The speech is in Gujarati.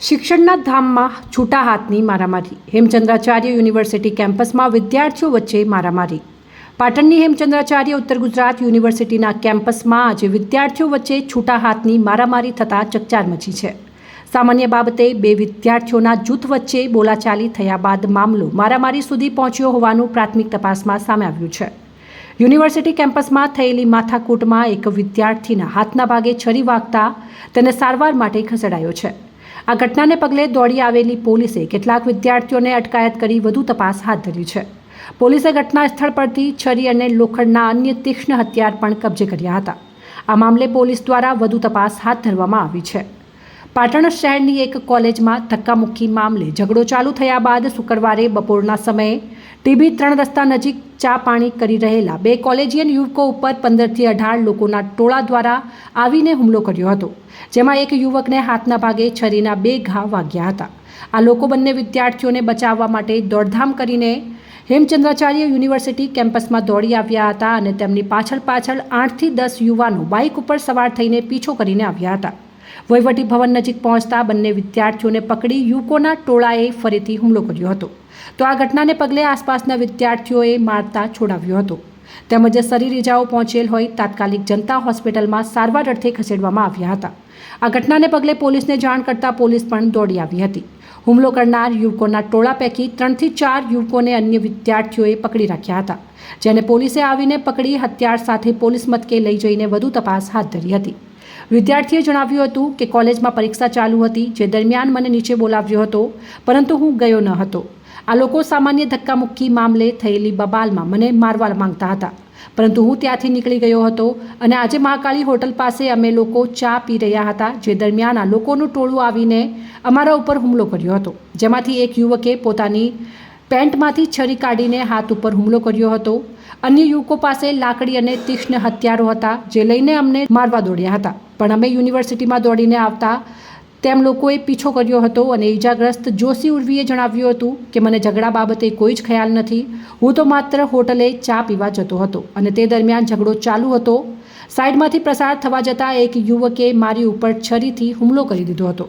શિક્ષણના ધામમાં છૂટા હાથની મારામારી. હેમચંદ્રાચાર્ય યુનિવર્સિટી કેમ્પસમાં વિદ્યાર્થીઓ વચ્ચે મારામારી. પાટણની હેમચંદ્રાચાર્ય ઉત્તર ગુજરાત યુનિવર્સિટીના કેમ્પસમાં આજે વિદ્યાર્થીઓ વચ્ચે છૂટા હાથની મારામારી થતાં ચકચાર મચી છે. સામાન્ય બાબતે બે વિદ્યાર્થીઓના જૂથ વચ્ચે બોલાચાલી થયા બાદ મામલો મારામારી સુધી પહોંચ્યો હોવાનું પ્રાથમિક તપાસમાં સામે આવ્યું છે. યુનિવર્સિટી કેમ્પસમાં થયેલી માથાકૂટમાં એક વિદ્યાર્થીના હાથના ભાગે છરી વાગતા તેને સારવાર માટે ખસેડાયો છે. આ ઘટનાને પગલે દોડી આવેલી પોલીસે કેટલાક વિદ્યાર્થીઓને અટકાયત કરી વધુ તપાસ હાથ ધરી છે. પોલીસે ઘટના સ્થળ પરથી છરી અને લોખંડના અન્ય તીક્ષ્ણ હથિયાર પણ કબજે કર્યા હતા. આ મામલે પોલીસ દ્વારા વધુ તપાસ હાથ ધરવામાં આવી છે. પાટણ શહેરની એક કોલેજમાં ધક્કામુક્કી મામલે ઝઘડો ચાલુ થયા બાદ શુક્રવારે બપોરના સમયે ટીબી ત્રણ રસ્તા નજીક ચા પાણી કરી રહેલા બે કોલેજિયન યુવકો ઉપર પંદરથી અઢાર લોકોના ટોળા દ્વારા આવીને હુમલો કર્યો હતો, જેમાં એક યુવકને હાથના ભાગે છરીના બે ઘા વાગ્યા હતા. આ લોકો બંને વિદ્યાર્થીઓને બચાવવા માટે દોડધામ કરીને હેમચંદ્રાચાર્ય યુનિવર્સિટી કેમ્પસમાં દોડી આવ્યા હતા અને તેમની પાછળ પાછળ આઠથી દસ યુવાનો બાઇક ઉપર સવાર થઈને પીછો કરીને આવ્યા હતા. વહીવટી ભવન નજીક પહોંચતા બંને વિદ્યાર્થીઓને પકડી યુવકોના ટોળાએ ફરીથી હુમલો કર્યો હતો. તો આ ઘટનાને પગલે આસપાસના વિદ્યાર્થીઓએ મારતા છોડાવ્યો હતો. તેમજ શરીર ઇજાઓ પહોંચેલ હોય તાત્કાલિક જનતા હોસ્પિટલમાં સારવાર અર્થે ખસેડવામાં આવ્યા હતા. આ ઘટનાને પગલે પોલીસને જાણ કરતા પોલીસ પણ દોડી આવી હતી. હુમલો કરનાર યુવકોના ટોળા પૈકી ત્રણથી ચાર યુવકોને અન્ય વિદ્યાર્થીઓએ પકડી રાખ્યા હતા, જેને પોલીસે આવીને પકડી હથિયાર સાથે પોલીસ મથકે લઈ જઈને વધુ તપાસ હાથ ધરી હતી. વિદ્યાર્થીએ જણાવ્યું હતું કે કોલેજમાં પરીક્ષા ચાલુ હતી, જે દરમિયાન મને નીચે બોલાવ્યો હતો, પરંતુ હું ગયો ન હતો. આ લોકો સામાન્ય ધક્કામુક્કી મામલે થયેલી બબાલમાં મને મારવા માંગતા હતા. પરંતુ હું ત્યાંથી નીકળી ગયો હતો અને આજે મહાકાળી હોટલ પાસે અમે લોકો ચા પી રહ્યા હતા, જે દરમિયાન આ લોકોનું ટોળું આવીને અમારા ઉપર હુમલો કર્યો હતો. જેમાંથી એક યુવકે પોતાની પેન્ટમાંથી છરી કાઢીને હાથ ઉપર હુમલો કર્યો હતો. અન્ય યુવકો પાસે લાકડી અને તીક્ષ્ણ હથિયારો હતા, જે લઈને અમને મારવા દોડ્યા હતા. પણ અમે યુનિવર્સિટીમાં દોડીને આવતા તેમ લોકોએ પીછો કર્યો હતો અને ઈજાગ્રસ્ત જોશી ઉર્વીએ જણાવ્યું હતું કે, મને ઝઘડા બાબતે કોઈ જ ખ્યાલ નથી. હું તો માત્ર હોટલે ચા પીવા જતો હતો અને તે દરમિયાન ઝઘડો ચાલુ હતો. સાઈડમાંથી પ્રસાર થવા જતાં એક યુવકે મારી ઉપર છરીથી હુમલો કરી દીધો હતો.